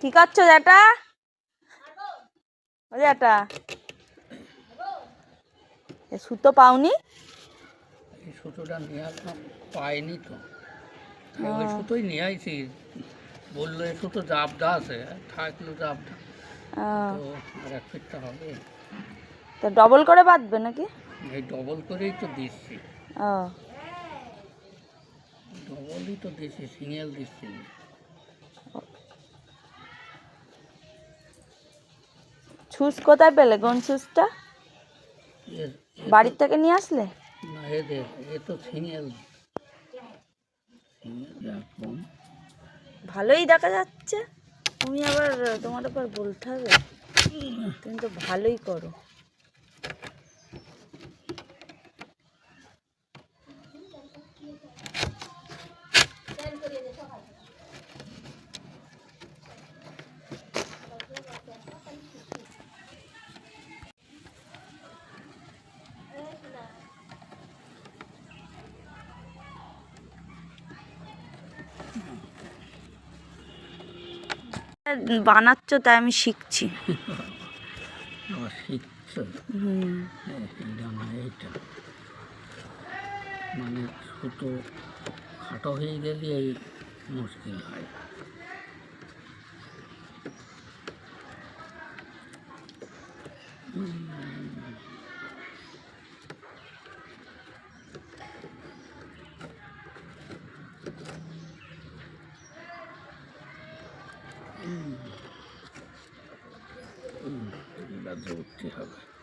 কি করছ জ্যাটা ও জ্যাটা এ সুতো পাওনি? এই সুতোটা নিয়ে আসলাম পাইনি তো। ওই সুতোই নিয়ে আইছি। বলল এই সুতো জাবদা আছে থাকল জাবদা। তো আর এক ফিটটা হবে। তা ডবল করে বাঁধবে নাকি? এই ডবল করেই তো দিচ্ছি। ও। ডবলই তো দিচ্ছি সিঙ্গেল দিচ্ছি। ছুস কোথায় পেলে? কোন ছুসটা বাড়ির থেকে নিয়ে আসলে? না এদের এ তো সিঙ্গেল। সিঙ্গেল ভালোই দেখা যাচ্ছে। তুমি আবার তোমার আবার বলতে হবে তুমি তো ভালোই করো। বানাচ্ছ তাই আমি শিখছি। এইটা মানে সুতো খাটো হয়ে গেলে এই মুশকিল হয়। এটা ধরতে হবে।